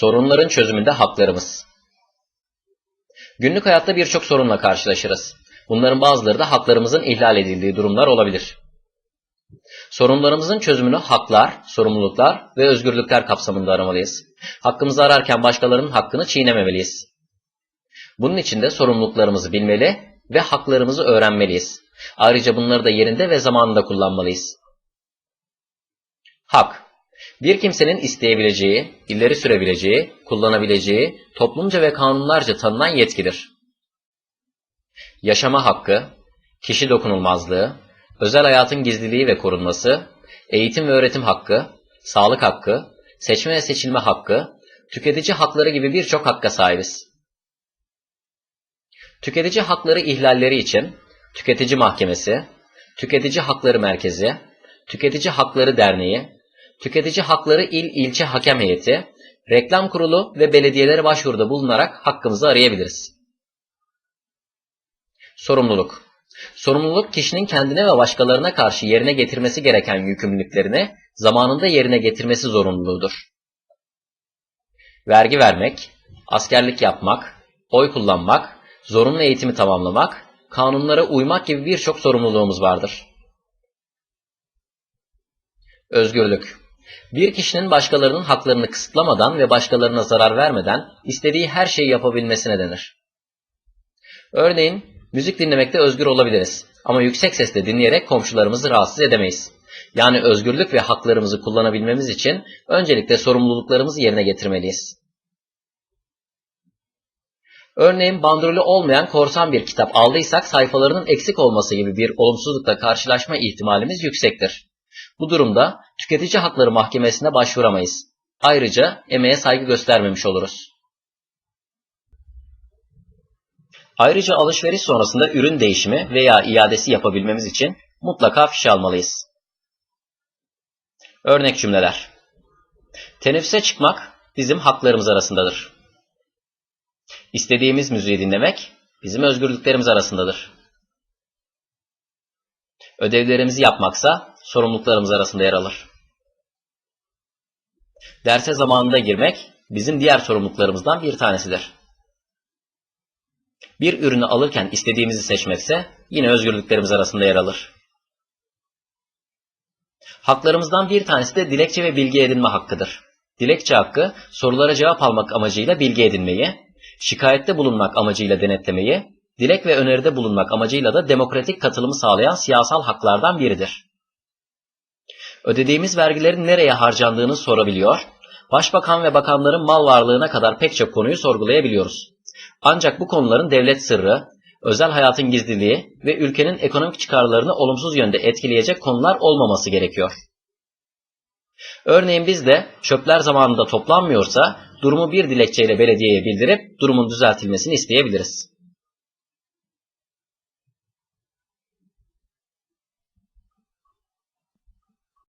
Sorunların çözümünde haklarımız. Günlük hayatta birçok sorunla karşılaşırız. Bunların bazıları da haklarımızın ihlal edildiği durumlar olabilir. Sorunlarımızın çözümünü haklar, sorumluluklar ve özgürlükler kapsamında aramalıyız. Hakkımızı ararken başkalarının hakkını çiğnememeliyiz. Bunun için de sorumluluklarımızı bilmeli ve haklarımızı öğrenmeliyiz. Ayrıca bunları da yerinde ve zamanında kullanmalıyız. Hak bir kimsenin isteyebileceği, ileri sürebileceği, kullanabileceği, toplumca ve kanunlarca tanınan yetkidir. Yaşama hakkı, kişi dokunulmazlığı, özel hayatın gizliliği ve korunması, eğitim ve öğretim hakkı, sağlık hakkı, seçme ve seçilme hakkı, tüketici hakları gibi birçok hakka sahibiz. Tüketici hakları ihlalleri için Tüketici Mahkemesi, Tüketici Hakları Merkezi, Tüketici Hakları Derneği, Tüketici Hakları İl İlçe Hakem Heyeti, Reklam Kurulu ve belediyelere başvuruda bulunarak hakkımızı arayabiliriz. Sorumluluk Sorumluluk kişinin kendine ve başkalarına karşı yerine getirmesi gereken yükümlülüklerini zamanında yerine getirmesi zorunluluğudur. Vergi vermek, askerlik yapmak, oy kullanmak, zorunlu eğitimi tamamlamak, kanunlara uymak gibi birçok sorumluluğumuz vardır. Özgürlük Bir kişinin başkalarının haklarını kısıtlamadan ve başkalarına zarar vermeden istediği her şeyi yapabilmesine denir. Örneğin, müzik dinlemekte özgür olabiliriz ama yüksek sesle dinleyerek komşularımızı rahatsız edemeyiz. Yani özgürlük ve haklarımızı kullanabilmemiz için öncelikle sorumluluklarımızı yerine getirmeliyiz. Örneğin bandrolü olmayan korsan bir kitap aldıysak sayfalarının eksik olması gibi bir olumsuzlukla karşılaşma ihtimalimiz yüksektir. Bu durumda tüketici hakları mahkemesine başvuramayız. Ayrıca emeğe saygı göstermemiş oluruz. Ayrıca alışveriş sonrasında ürün değişimi veya iadesi yapabilmemiz için mutlaka fiş almalıyız. Örnek cümleler. Teneffüse çıkmak bizim haklarımız arasındadır. İstediğimiz müziği dinlemek bizim özgürlüklerimiz arasındadır. Ödevlerimizi yapmaksa sorumluluklarımız arasında yer alır. Derse zamanında girmek bizim diğer sorumluluklarımızdan bir tanesidir. Bir ürünü alırken istediğimizi seçmekse yine özgürlüklerimiz arasında yer alır. Haklarımızdan bir tanesi de dilekçe ve bilgi edinme hakkıdır. Dilekçe hakkı sorulara cevap almak amacıyla bilgi edinmeyi, şikayette bulunmak amacıyla denetlemeyi, dilek ve öneride bulunmak amacıyla da demokratik katılımı sağlayan siyasal haklardan biridir. Ödediğimiz vergilerin nereye harcandığını sorabiliyor, başbakan ve bakanların mal varlığına kadar pek çok konuyu sorgulayabiliyoruz. Ancak bu konuların devlet sırrı, özel hayatın gizliliği ve ülkenin ekonomik çıkarlarını olumsuz yönde etkileyecek konular olmaması gerekiyor. Örneğin biz de çöpler zamanında toplanmıyorsa durumu bir dilekçeyle belediyeye bildirip durumun düzeltilmesini isteyebiliriz.